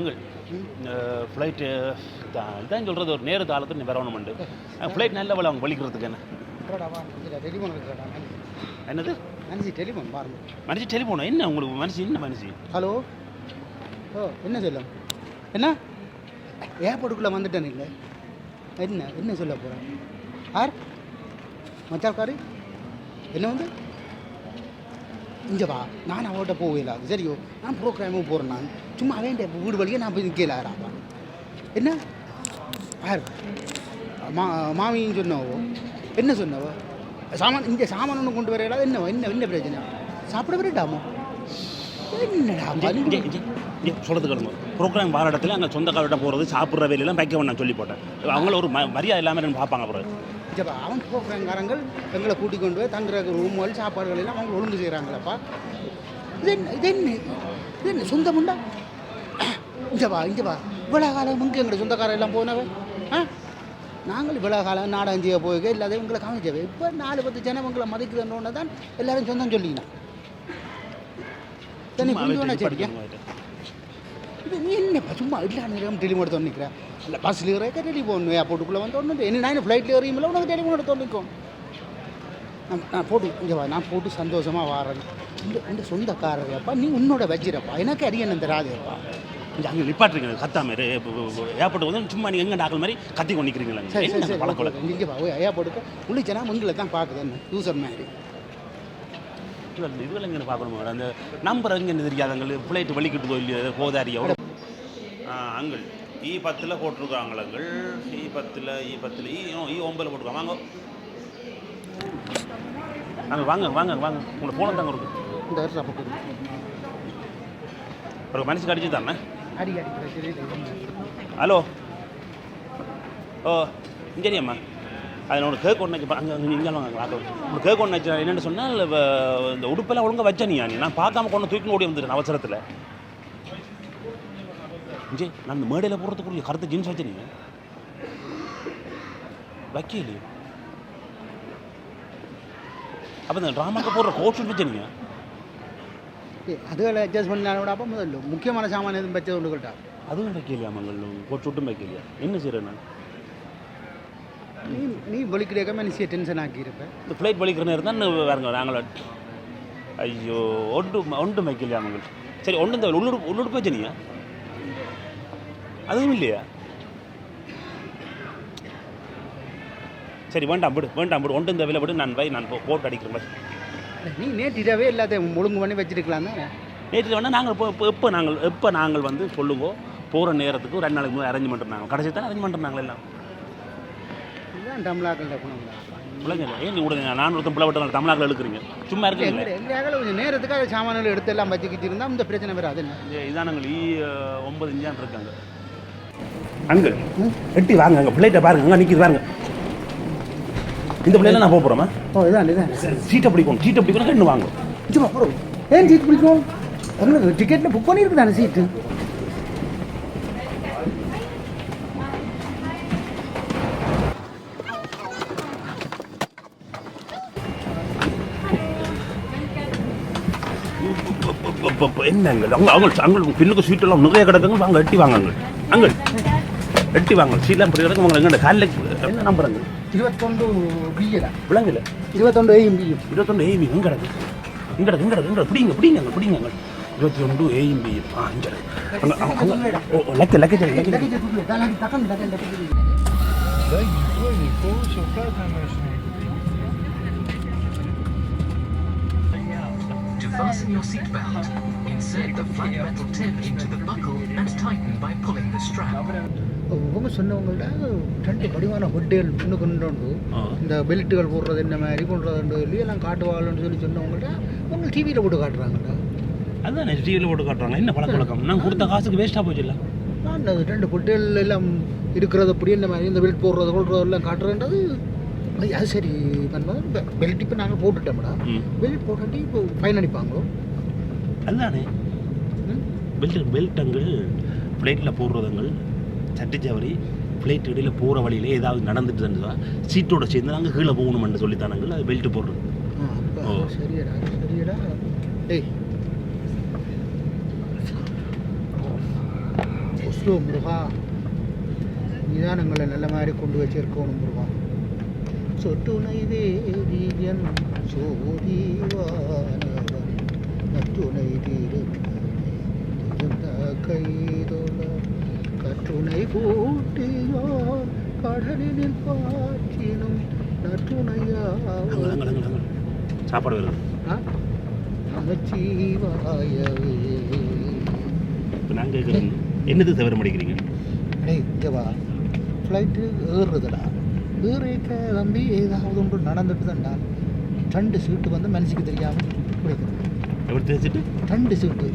அங்கே ஃப்ளைட்டு இதான் சொல்கிறது ஒரு நேரு வேற ஒன்று உண்டு ஃப்ளைட் நல்ல வேலை அவங்க வலிக்கிறதுக்கு என்ன? என்னது? மனுஷி டெலிஃபோன் பாருங்க. மனுஷி டெலிஃபோனா என்ன உங்களுக்கு மனுஷி என்ன மனுஷி? ஹலோ ஓ என்ன சொல்லும்? என்ன? ஏர்போர்ட்டுக்குள்ளே வந்துட்டேன் இல்லை. என்ன என்ன சொல்ல போகிறேன் யார்? மச்சாக்காரு என்ன வந்து? இங்கே வா. நான் அவட்ட போகல. சரியோ? நான் ப்ரோக்ராமும் போகிறேன் நான். சும்மா அவன் வீடு வழியே நான் போய் நிற்கலாராப்பா என்ன? யார் மா மாமின்னு சொன்னவோ? என்ன சொன்னவோ? சாமான் இங்கே சாமான் ஒன்று கொண்டு வரையில? என்ன என்ன என்ன பிரச்சனை? சாப்பிட வரட்டாமோ? சொல்கிறது கிடமோ ப்ரோக்ராம் வார இடத்துல அங்கே சொந்தக்காரர்கிட்ட போகிறது சாப்பிட்ற வேலையெல்லாம் வைக்க நான் சொல்லி போட்டேன். அவங்கள ஒரு மரியாதை இல்லாமல் பார்ப்பாங்க அப்புறம் ஜப்பா அவன் ப்ரோக்ராம்காரங்கள் எங்களை கூட்டிக் கொண்டு போய் தங்குற ரூம்கள் சாப்பாடுகள் எல்லாம் அவங்க ஒழுங்கு செய்கிறாங்களப்பா இது என்ன இது என்ன இது என்ன சொந்தமுண்டா இஞ்சப்பா இஞ்சப்பா இவ்வளோ காலம் இங்கே எங்களை சொந்தக்காரர் எல்லாம் போனவன் ஆ நாங்கள் இவ்வளோ காலம் நாடகம் செய்ய போய் இல்லாத உங்களை காமிச்சவை இப்போ நாலு பத்து ஜனம் உங்களை மதிக்கிறோன்னு தான் எல்லாரும் சொந்தம் அவர்கிட்ட சரியா படிக்கணும் இது நீ என்னப்பா சும்மா இல்லை நேரம் டெலிஃபோன் எடுத்து நிற்கிறேன் இல்லை பஸ்ஸில் இருக்க டெலிஃபோன் ஏர்போர்ட்டுக்குள்ளே வந்து ஒன்று என்ன நான் ஃப்ளைட்டில் ஏறியுமில்ல உனக்கு டெலிஃபோன் எடுத்து நிற்கும் நான் நான் போட்டு இங்கே வா நான் போட்டு சந்தோஷமாக வாரேன் இந்த இந்த சொந்தக்காரர் அப்பா நீ உன்னோட வச்சிரப்பா எனக்கு அரியணம் தராதேப்பா அங்கே நிப்பாட்டுறீங்க கத்தாம ஏர்போர்ட் வந்து சும்மா நீங்கள் எங்கே டாக்டர் மாதிரி கத்தி கொண்டு நிற்கிறீங்களா சரி சரி சரி வழக்கம் இங்கே வா ஏர்போர்ட்டுக்கு உள்ளிச்சனா உங்களை தான் பார்க்குது என்ன யூசர் மாதிரி இதுவரை எங்கே பார்க்கணும் அந்த நம்பர் எங்கே தெரியாதங்க ஃப்ளைட்டு வலிக்கிட்டு இல்லையோ போதாரியோ அங்கள் இ பத்தில் போட்டிருக்காங்களங்கள். இ பத்தில் இ பத்தில் இ இ ஒம்பதில் போட்டிருக்காங்க. வாங்க. அங்கே வாங்க வாங்க வாங்க. உங்களை ஃபோனை தாங்க இருக்கு. இந்த வருஷம் அப்போ ஒரு மனுஷன் கடிச்சு தானே ஹலோ. ஓ சரியாம்மா அது உனக்கு கேக் ஒன்று அங்கே இங்கே வாங்க வாங்க. உனக்கு கேக் ஒன்று என்னென்னு சொன்னால் இந்த உடுப்பெல்லாம் ஒழுங்கா வச்ச நீ? நான் பார்க்காம கொண்டு தூக்கி ஓடி வந்துட்டேன் அவசரத்தில். ஜி நான் இந்த மேடையில் போடுறதுக்குரிய கருத்து ஜீன்ஸ் வச்ச நீங்க வைக்கலையே அப்போ இந்த ட்ராமாக்கு போடுற கோட் ஷூட் வச்ச நீங்க அதுகளை அட்ஜஸ்ட் பண்ணாலும் அப்போ முதல்ல முக்கியமான சாமான் எதுவும் வச்சது ஒன்று கேட்டா. அதுவும் வைக்கலையா மங்கள் கோட் ஷூட்டும் வைக்கலையா? என்ன செய்கிறேன் நான்? நீ நீ வலிக்கிடையாம நீ டென்ஷன் ஆக்கியிருப்பேன் இந்த ஃப்ளைட் வலிக்கிற நேரம் தான் வேறுங்க நாங்கள ஐயோ ஒன்று ஒன்று வைக்கலையா மங்கள் சரி ஒன்று இந்த உள்ளுடு உள்ளுடுப்பு வச்சு நீங்க அதுவும் இல்லையா? சரி வேண்டாம் விடு வேண்டாம் விடு. ஒன்று இந்த விலை விடு. நான் வை நான் போட்டு அடிக்கிறேன் பஸ் நீ நேற்றிடவே எல்லாத்தையும் ஒழுங்கு பண்ணி வச்சிருக்கலாம். தானே நேற்று வேணால் நாங்கள் இப்போ எப்போ நாங்கள் எப்போ நாங்கள் வந்து சொல்லுங்க போகிற நேரத்துக்கு ரெண்டு நாளைக்கு முன்னாடி அரேஞ்ச் பண்ணுறாங்க கடைசி தான் அரேஞ்ச் பண்ணுறாங்க எல்லாம். இதுதான் தமிழாக்கள் பிள்ளைங்க ஏன் நீ விடுங்க? நான் ஒருத்தன் பிள்ளை விட்டு தமிழ்நாட்டில் இழுக்கிறீங்க சும்மா எங்கள் கொஞ்சம் நேரத்துக்காக சாமான்கள் எடுத்து எல்லாம் வச்சுக்கிட்டு இருந்தால் இந்த பிரச்சனை வராது இதானங்கள் ஈ ஒன்பது இஞ்சான் இருக்காங்க. அங்கே. எட்டி வாங்க அங்கே பிள்ளைகிட்ட பாருங்க அங்கே நிற்கிது பாருங்க. இந்த பிள்ளைல நான் போக போகிறோமா ஓ இதான் இதான். சீட்டை பிடிக்கணும் சீட்டை பிடிக்கணும் ரெண்டு வாங்க. சும்மா போகிறோம் ஏன் சீட் பிடிக்கும் உங்களுக்கு டிக்கெட்டில் புக் பண்ணியிருக்கு தானே சீட்டு என்னங்க அவங்க அவங்க பின்னுக்கு சீட்டெல்லாம் நிறைய கிடக்குங்க வாங்க எட்டி வாங்க எட்டி வாங்க சீட்லாம் இப்படி கிடக்கு உங்களை எங்கே காலையில் என்ன நம்புறாங்க இருபத்தொண்டு பிஏடா விளங்கல. இருபத்தொண்டு ஏயும் பியும் இருபத்தொன்று ஏபி எங்கே கிடக்கு இங்கே கிடக்கு இங்கே கிடக்கு இங்கே பிடிங்க பிடிங்க அங்கே பிடிங்க அங்கே இருபத்தி ஒன்று ஏயும் பி ஆ இங்கே ஓ லக்கு லக்கு சரி லக்கு To fasten your seatbelt, insert the flat metal tip into the buckle and tighten by pulling the strap. இவங்க சொன்னவங்கள்ட்ட ரெண்டு வடிவான ஹொட்டேல் ஒன்று கொண்டு. இந்த பெல்ட்டுகள் போடுறது என்ன மாதிரி கொண்டுறது சொல்லி எல்லாம் காட்டுவாங்கன்னு சொல்லி சொன்னவங்கள்ட்ட அவங்க டிவியில் போட்டு காட்டுறாங்கள்ட்ட அதான் டிவியில் போட்டு காட்டுறாங்க. என்ன பழக்க வழக்கம்? நான் கொடுத்த காசுக்கு வேஸ்ட்டாக போச்சு இல்லை? நான் அந்த ரெண்டு ஹோட்டல் எல்லாம் இருக்கிறது அப்படி இந்த மாதிரி இந்த பெல்ட் போடுறது கொள்றது எல்லாம் காட்டுறன்றது அது சரி பெல்ட் இப்போ நாங்கள் போட்டுட்டோம்டா. பெல்ட் போட்டாட்டி இப்போ ஃபைன் அடிப்பாங்களோ? அதுதானே ம்? பெல்ட் பெல்ட்டுங்கள் ஃப்ளைட்டில் போடுறதுங்கள் சட்டி சவரி ஃப்ளைட் இடையில் போகிற வழியில ஏதாவது நடந்துட்டு இருந்ததா? சீட்டோட சேர்ந்து நாங்கள் கீழே போகணுமென்று சொல்லித்தானாங்கள் அது பெல்ட் போடுறது ஓ. சரியடா சரியடா. ஏய் ஸ்லோ முருகா நீதான் எங்களை நல்ல மாதிரி கொண்டு வச்சிருக்கணும் முருகா. சொட்டுணை வேதியன் சோதிவானவன் நற்றுணை திருந்த கைதொழ. கற்றுணை கூட்டியோ கடலினில் பாற்றினும் நற்றுணையாவோ சாப்பாடு வருது நமச்சிவாயவே. இப்போ நான் கேட்குறேன் என்னது தவிர முடிக்கிறீங்க டேய் இங்கே வா. ஃப்ளைட்டு ஏறுறதுடா ஏறிக்க வந்து ஏதாவது ஒன்று நடந்துட்டு தான்டா ரெண்டு சீட்டு வந்து மனசுக்கு தெரியாமல் பிடிக்கும் எப்படி தெரிஞ்சுட்டு ரெண்டு சீட்டு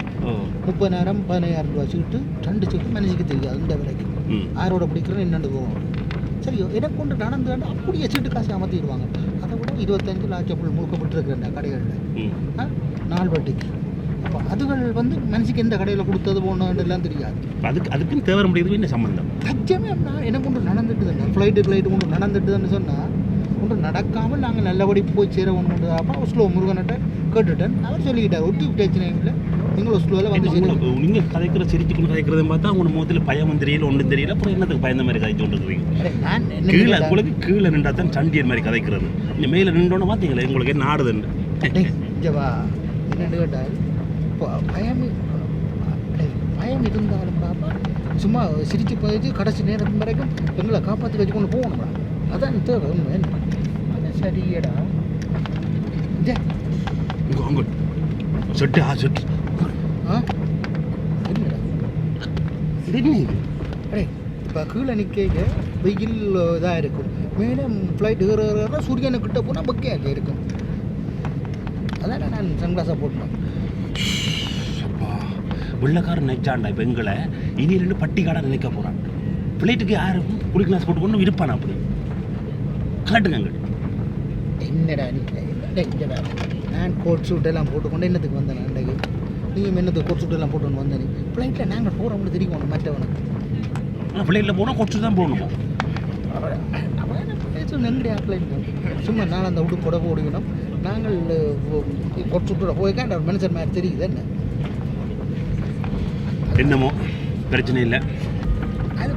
முப்பதாயிரம் பதினாயிரம் ரூபா சீட்டு ரெண்டு சீட்டு மனசுக்கு தெரியாது இந்த விலைக்கு ம் யாரோட பிடிக்கிறோம் என்னென்னு போவோம் சரியோ எனக்கு கொண்டு நடந்து அப்படியே சீட்டு காசு அமர்த்திடுவாங்க அதை விட இருபத்தஞ்சு லட்சம் புல் முழுக்கப்பட்டிருக்கிறேன் கடைகளில் நாள் வட்டிக்கு அப்போ அதுகள் வந்து மனசுக்கு எந்த கடையில் கொடுத்தது போனோன்றெல்லாம் தெரியாது அதுக்கு அதுக்குன்னு தேவர முடியுது என்ன சம்மந்தம் லட்சமே நான் எனக்கு கொண்டு நடந்துட்டு தானே ஃப்ளைட்டு ஃப்ளைட்டு கொண்டு நடந்துட்டுதுன்னு சொன்னால் கொண்டு நடக்காமல் நாங்கள் நல்லபடி போய் சேர ஒன்று அப்போ ஸ்லோ முருகன்கிட்ட கேட்டுட்டேன். அவர் சொல்லிக்கிட்டார் ஒட்டி பிரச்சனை இல்லை. நீங்களும் ஸ்லோவில் வந்து சேருங்க. நீங்க கதைக்கிற சிரிச்சுக்கணும் கதைக்கிறத பார்த்தா உங்க முகத்துல பயம் தெரியல ஒன்றும் தெரியல. அப்புறம் என்னத்துக்கு பயந்த மாதிரி கதைச்சு கொண்டு இருக்கீங்க அடே, நான் என்ன கீழே உங்களுக்கு கீழே நின்றா தான் சண்டியன் மாதிரி கதைக்கிறது. நீங்க மேலே நின்றோன்னு பார்த்தீங்களா? உங்களுக்கு என்ன ஆடுதுன்னு என்னன்னு கேட்டால் இப்போ பயம் பயம் இருந்தாலும் பாப்பா சும்மா சிரிச்சு போயிட்டு கடைசி நேரம் வரைக்கும் எங்களை காப்பாற்றி வச்சு கொண்டு போகணும்டா. அதான் தேவை அது சரியடா. செட்டு ஆ செட்டு. அடே இப்போ கீழே நிற்க வெயில் இதாக இருக்கும். மேலே ஃப்ளைட் ஏற ஏற சூரியனுக்கிட்ட போனால் பக்கையாக இருக்கும். அதான் நான் சன்கிளாஸாக போட்டேன் வெள்ளக்காரன் நினைச்சாண்டா இப்போ எங்களை? இனி ரெண்டு பட்டிக்காடா நினைக்க போறான். பிளேட்டுக்கு யாரும் குளி கிளாஸ் போட்டு கொண்டு இருப்பான் அப்படி. காட்டுங்க அங்க. என்னடா நீ? இங்கடா நான் கோட் சூட் எல்லாம் போட்டுக்கொண்டு என்னத்துக்கு வந்தேன் அன்றைக்கு நீயும் என்னத்துக்கு கோட் சூட் எல்லாம் போட்டுன்னு வந்தேன் ஃப்ளைட்டில் நாங்கள் போகிறோம்னு தெரியும் மற்றவனுக்கு? ஆனால் பிளேட்டில் போனால் தான் போகணுமோ அவன் என்ன பேச நெங்கடியா ஃப்ளைட் சும்மா நான் அந்த உடுப்பு புடவை ஓடிக்கணும் நாங்கள் கோட் சூட்டோட போய்க்கா அந்த மனுஷன் மாதிரி தெரியுது என்ன? என்னமோ பிரச்சனை இல்லை. அது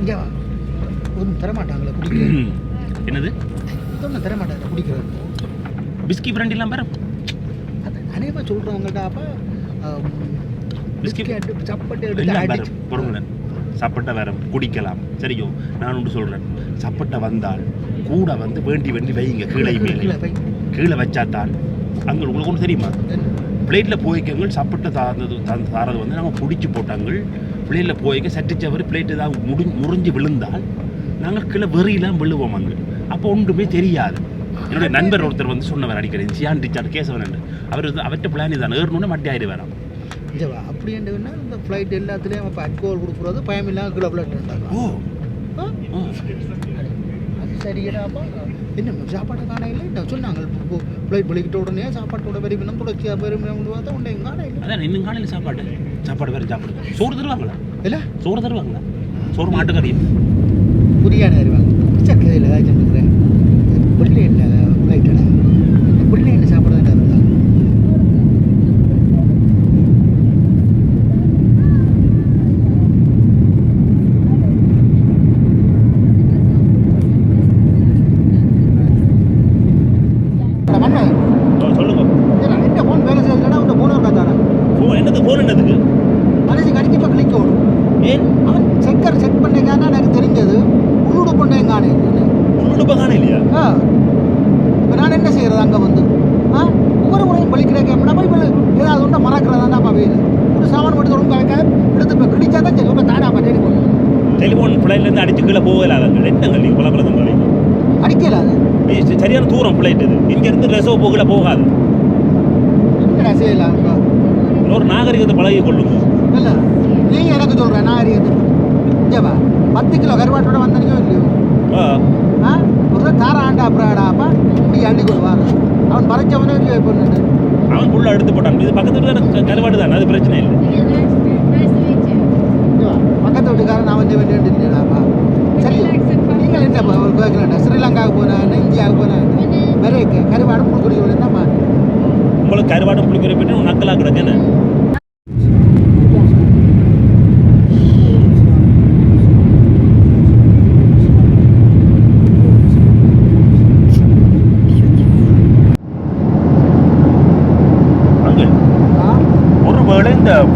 இங்கே ஒன்றும் தரமாட்டாங்களே குடிக்க. என்னது? ஒன்றும் தரமாட்டாங்க குடிக்கிறது. பிஸ்கி பிராண்ட் இல்லாம வேற? அது அநேகமாக சொல்கிறவங்கள்ட்ட அப்போ. பிஸ்கி- பிஸ்கெட் சப்பட்டு எடுத்து பொறுங்களேன். சப்பட்டை வேற குடிக்கலாம். சரியோ நான் ஒன்று சொல்கிறேன் சப்பட்டை வந்தால் கூட வந்து வேண்டி வேண்டி வைங்க கீழே மேலே. கீழே வச்சாத்தான். அங்கே உங்களுக்கு ஒன்று தெரியுமா? பிளேட்டில் போய்க்கங்கள் சப்பட்டை தார்ந்தது தா- தாரது வந்து நாங்கள் பிடிச்சி போட்டாங்கள். பிளேட்டில் போய்க்க சட்டிச்சவர் பிளேட் ஏதாவது முடி முறிஞ்சு விழுந்தால் நாங்கள் கீழே வெறியெல்லாம் விழுவோம் அங்கே. அப்போ ஒன்றுமே தெரியாது. என்னுடைய நண்பர் ஒருத்தர் வந்து சொன்னவர் அடிக்கடி சியான் ரிச்சார்ட் கேசவன் அவர் வந்து அவர்கிட்ட பிளான் இதான் ஏறணுன்னு மட்டி ஆயிடுவாராம் இங்க வா அப்படி என்ன இந்த ஃப்ளைட் எல்லாத்துலேயும் அப்போ அல்கோல் கொடுக்குறது பயம் இல்லாமல் கீழே ஃப்ளைட் ஓ. அது சரியடாப்பா என்ன சாப்பாடு காண இல்லை என்ன சொன்னாங்க ஃப்ளைட் வெளிக்கிட்ட உடனே சாப்பாட்டோட பெருமினம் தொடர்ச்சியாக பெருமினம் பார்த்தா உண்டை காண இல்லை அதான் இன்னும் காலையில் சாப்பாடு. சாப்பாடு வேறு சாப்பாடு. சோறு தருவாங்களா? இல்லை சோறு தருவாங்களா? சோறு மாட்டுக்கறி. புரியாத அறிவாங்க சக்கரையில் ஏதாச்சும் இருக்கிறேன் புள்ளி இல்லை ஃப்ளைட்டடா புள்ளி என்ன சாப்பாடு தான் இருந்தாங்க மண்ணு சொல்லுங்க என்ன ஃபோன் வேலை செய்யலடா உன்னை ஃபோன் இருக்காதாடா ஃபோன் என்னது ஃபோன் என்னதுக்கு மனசு கடிக்க கிளிக்க ஓடும் ஏன் அவன் செக்கர் செக் பண்ணேங்கன்னா எனக்கு தெரிஞ்சது உள்ளுடு பண்ணேங்கானே உன்னோட காண இல்லையா ஆ. இப்போ நான் என்ன செய்கிறது அங்கே வந்து? ஆ? ஒவ்வொரு முறையும் பலிக்கிற கேம்னா போய் பலி ஏதாவது ஒன்றை மறக்கிறதாண்டாப்பா வீடு. ஒரு சாமான் மட்டும் ஒழுங்கு வைக்க எடுத்து இப்போ கிடிச்சா தான் சரி. இப்போ தேடி போகணும் டெலிஃபோன் ஃப்ளைட்லேருந்து அடிச்சு கீழே போகலாதங்க என்னங்க நீங்கள் பலப்பலதம் பண்ணி அடிக்கல அது சரியான தூரம் ஃப்ளைட் இது. இங்கேருந்து ரெசோ போகல போகாது. செய்யலாம் இப்போ ஒரு நாகரிகத்தை பழகி கொள்ளுங்க. இல்லை. நீ எனக்கு சொல்கிற நான் அறியது இங்கேவா பத்து கிலோ கருவாட்டோட வந்தனையோ இல்லையோ ஆ. ஒரு தார ஆண்டா அப்புறாடாப்பா இப்படி அள்ளி கொள்வார் அவன் பறைச்சவனே நின்னு. அவன் புள்ள எடுத்து போட்டான். இது பக்கத்து வீட்டு கருவாடு தானே அது பிரச்சனை இல்லை. பக்கத்து வீட்டுக்காரன் நான் வந்து வேண்டிய இல்லையாப்பா சரி நீங்கள் என்ன கேட்குறேன் ஸ்ரீலங்காவுக்கு போனேன் இந்தியாவுக்கு போனேன் வெறும் கருவாடு புழுக்குடி என்னப்பா உங்களுக்கு கருவாடு புளிக்கிற பின்னு நக்கலாக கிடக்குன்னு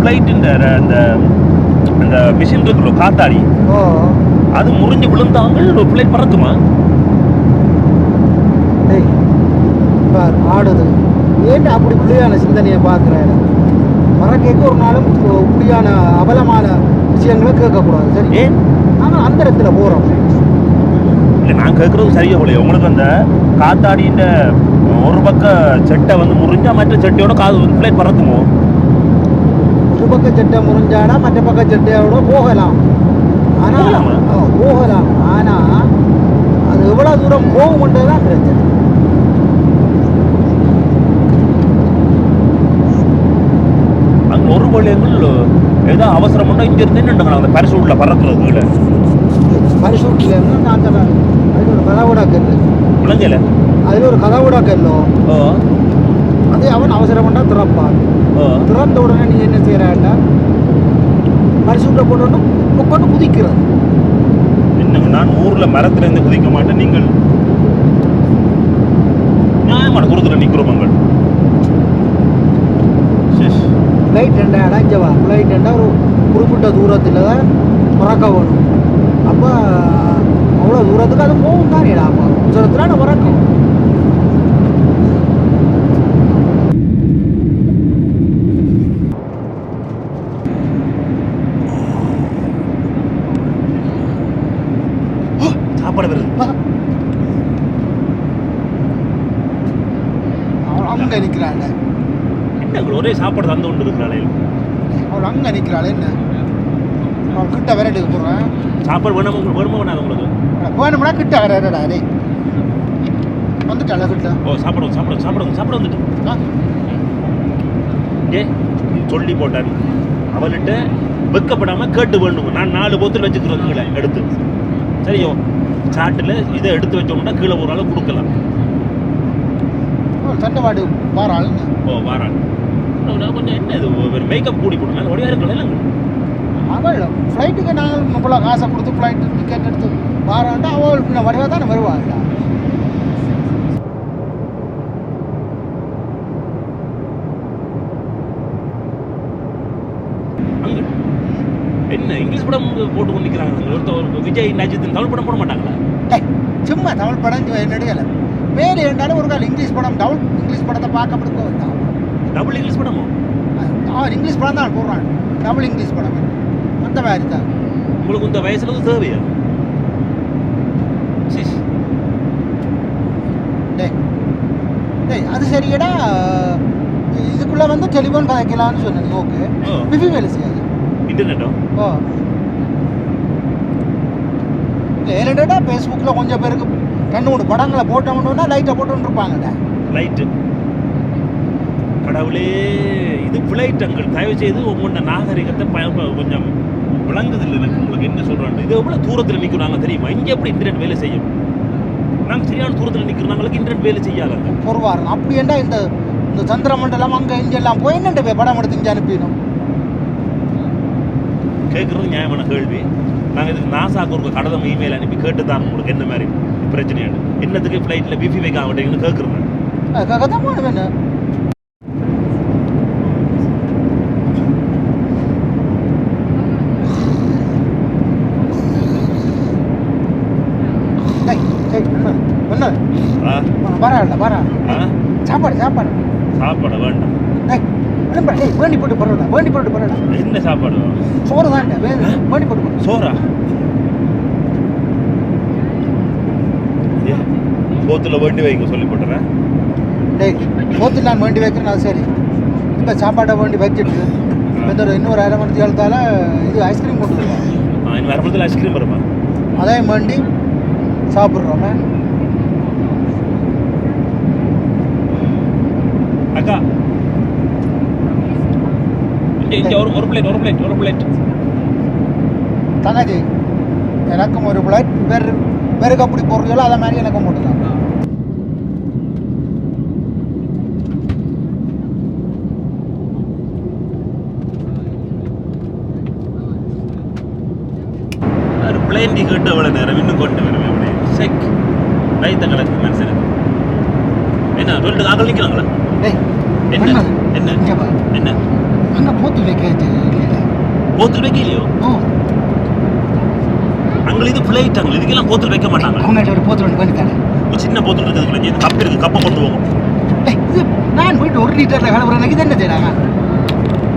இந்த ஃப்ளைட் இந்த அந்த அந்த மிஷின் இருக்குல்ல காத்தாடி. அது முறிஞ்சு விழுந்தாங்க ஃப்ளைட் பறக்குமா? டேய் பார் ஆடுது. ஏன்டா அப்படி புள்ளியான சிந்தனையை பார்க்குறேன் கேட்க ஒரு நாளும் இப்படியான அவலமான விஷயங்களை கேட்கக்கூடாது சரி? ஏன்? நாங்கள் அந்த இடத்துல போகிறோம் இல்லை நான் கேட்குறது சரியா போலையே. உங்களுக்கு அந்த காத்தாடின்ற ஒரு பக்க செட்டை வந்து முறிஞ்சா மற்ற செட்டையோட காது ஃப்ளைட் பறக்குமோ? ஒரு பக்க சட்டை முறிஞ்சாடா மற்ற பக்க சட்டையோட போகலாம். ஆனால் போகலாமா? ஆனால் அது எவ்வளோ தூரம் போகும்ன்றது தான் பிரச்சனை. ஒரு வழியங்கள் ஏதோ அவசரம் பண்ணால் இங்கே இருந்து நின்றுங்க அந்த பரிசூட்டில் பறக்கிறது கீழே. பரிசூட்டிலேருந்து நான் அந்த அதில் ஒரு கதவுடா கல்லு. விளங்கல அதில் ஒரு கதவுடா கல்லோ. ஓ. அதே அவன் அவசரம் பண்ணால் திறப்பான். திறந்த உடனே நீ என்ன செய்கிறாண்டா பரிசூட்டில் போட்டோன்னு உட்காந்து குதிக்கிறது என்னங்க நான் ஊரில் மரத்துலேருந்து குதிக்க மாட்டேன் நீங்கள்? நியாயமான தூரத்தில் நிற்கிறோமங்கள் ஃப்ளைட் ரெண்டா அடைஞ்சவா ஃப்ளைட் ரெண்டா ஒரு குறிப்பிட்ட தூரத்தில் தான் பறக்க வேணும். அப்போ அவ்வளோ தூரத்துக்கு அது போகும் தான் அப்போ நான் பறக்கும் சாப்பாடு வருது அவள் அங்கே நிற்கிறாள் என்ன ஒரே சாப்பாடு தந்து கொண்டு இருக்கிறாளே அவள் அங்கே நிற்கிறாள் என்ன அவள் கிட்ட விரட்டுக்கு போடுறேன் சாப்பாடு வேணுமா உங்களுக்கு வேணுமா வேணாது உங்களுக்கு வேணும்னா கிட்ட விரடா டேய் வந்துட்டாள கிட்ட ஓ சாப்பிடுங்க சாப்பிட வந்துட்டு? ஏ சொல்லி போட்டான் அவள்கிட்ட வெக்கப்படாம கேட்டு வேணுங்க. நான் நாலு போத்தல் வச்சுக்கிறேன் கீழே எடுத்து. சரியோ சாட்டில் இதை எடுத்து வச்சோம்னா கீழே ஒரு ஆள் கொடுக்கலாம். அவள் சண்டைவாடு வாராளுங்க ஓ நான் கொஞ்சம் என்ன இது ஒரு மேக்கப் கூடி நான் ஒடியா இருக்கலாம் அவள் ஃப்ளைட்டுக்கு நாங்கள் இவ்வளோ காசை கொடுத்து ஃப்ளைட்டு டிக்கெட் எடுத்து வாராண்டா அவள் பின்ன வடிவாக தானே வருவாள்டா அங்க என்ன இங்கிலீஷ் படம் போட்டு கொண்டு நிற்கிறாங்க விஜய் நட்சத்திரம் தமிழ் படம் போட மாட்டாங்களா? சும்மா தமிழ் படம் நெடுகலை வேறு என்றாலும் ஒரு கால் இங்கிலீஷ் படம் டவுன் இங்கிலீஷ் படத்தை பார்க்க படுக்க வேண்டாம் டபுள் இங்கிலீஷ் படமோ? அவன் இங்கிலீஷ் படம் தான் போடுறான் டபுள் இங்கிலீஷ் படம். அந்த மாதிரி தான். உங்களுக்கு இந்த வயசுல தேவையா? அது சரியடா. இதுக்குள்ளே வந்து டெலிஃபோன் கதைக்கலாம்னு சொன்னேன் ஓகே. விவி வேலை செய்யாது இன்டர்நெட்டோ ஓ ஏனடா ஃபேஸ்புக்கில் கொஞ்சம் பேருக்கு ரெண்டு மூணு படங்களை போட்டோம்னா லைட்டை போட்டுன்னு இருப்பாங்கடா லைட்டு கடவுளே இது பிளைட்டங்கள் தயவு செய்து உங்களோட நாகரிகத்தை பய ப- கொஞ்சம் விளங்குது இல்லை எனக்கு. உங்களுக்கு என்ன சொல்கிறேன் இது எவ்வளோ தூரத்தில் நிற்கிறாங்க தெரியுமா? இங்கே எப்படி இன்டர்நெட் வேலை செய்யும்? நாங்கள் சரியான தூரத்தில் நிற்கிறோம் நாங்களுக்கு இன்டர்நெட் வேலை செய்யாதாங்க. பொறுவாருங்க அப்படி ஏன்டா இந்த இந்த சந்திரமண்டலம் அங்கே இங்கெல்லாம் போய் போய் படம் எடுத்து இங்கே அனுப்பிடணும்? கேட்குறது நியாயமான கேள்வி நாங்கள் இதுக்கு நாசாக்கு ஒரு கடதம் இமெயில் அனுப்பி கேட்டு தான் உங்களுக்கு என்ன மாதிரி பிரச்சனையானு என்னத்துக்கு ஃப்ளைட்டில் பிஃபி வைக்க மாட்டேங்கன்னு கேட்குறேன் அதுக்காக தான் போன வேணும் டேய், டேய், என்ன? என்ன? ஆ பரவாயில்ல பரவாயில்ல ஆ சாப்பாடு சாப்பாடு சாப்பாடு வேண்டாம் டேய் விளம்பரம் டேய் வேண்டி போட்டு பரவாயில்ல வேண்டி போட்டு பரவாயில்ல என்ன சாப்பாடு? சோறு தான் வேண்டி போட்டு போடு. சோறா? போத்துல வேண்டி வைங்க சொல்லி போட்டுறேன். டேய் சோத்து நான் வேண்டி வைக்கிறேன் அது சரி. இப்போ சாப்பாடை வேண்டி வச்சுட்டு இந்த இன்னொரு அரை மணி நேரத்தால் இது ஐஸ்கிரீம் கொண்டு வருவாங்க ஆ இன்னும் வரப்படத்தில் ஐஸ்கிரீம் வருமா? அதையும் வேண்டி சாப்பிட்றோமே. அக்கா இங்கே இங்கே ஒரு ஒரு பிளேட் ஒரு பிளேட் ஒரு பிளேட் தங்கச்சி எனக்கும் ஒரு பிளேட் வேறு வேறு அப்படி போடுறீங்களோ அதை மாதிரி எனக்கும் போட்டுதான் ஒரு பிளேன் டிக்கெட் அவ்வளோ நேரம் இன்னும் கொண்டு வருவேன் அப்படியே செக் ரைத்த கலக்கு மனுஷனுக்கு என்ன ரெண்டு ஆக்கள் நிற்கிறாங்களா டேய் என்ன என்ன என்ன இங்க பாரு. போத்து வைக்க இல்லை போத்தில் வைக்கலையோ ஓ அங்கே இது ஃப்ளைட் அங்கே இதுக்கெல்லாம் போத்தில் வைக்க மாட்டாங்க. அவங்கள்ட்ட ஒரு போத்து ஒன்று பண்ணித்தானே ஒரு சின்ன போத்தில் இருக்குது இது கப் இருக்குது கப்பை கொண்டு போகும். இது நான் போயிட்டு ஒரு லிட்டரில் கலப்புறேன் இது என்ன செய்கிறாங்க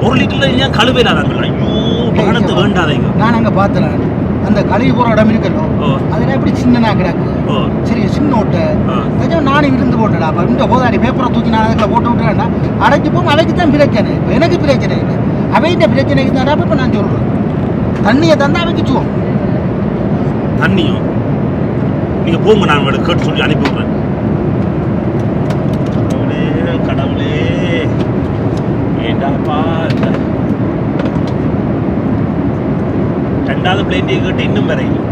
ஒரு லிட்டரில் ஏன் கழுவையிலாதாங்க ஐயோ பணத்தை வேண்டாதீங்க நான் அங்கே பார்த்துறேன் அந்த கழுவி போகிற இடம் இருக்கല്ലോ ஓ. அதில் எப்படி சின்னனா கிடக்கு? சரி சின்ன ஓட்டை. கொஞ்சம் நானும் இருந்து போட்டடா இந்த போதாடி பேப்பரை தூக்கி நான் அதில் போட்டு விட்டுறேன்னா அடைச்சி போகும் அவைக்கு தான் பிரச்சனை எனக்கு பிரச்சனை இல்லை. அவைகிட்ட பிரச்சனைக்கு தான் இப்போ நான் சொல்கிறேன் தண்ணியை தந்தால் அவைக்குச்சுவோம் தண்ணியும் நீங்கள் போங்க நான் உங்களை கேட்டு சொல்லி அனுப்பி விட்றேன். கடவுளே கடவுளே. ஏண்டாப்பா ரெண்டாவது கேட்டு இன்னும் வரையும்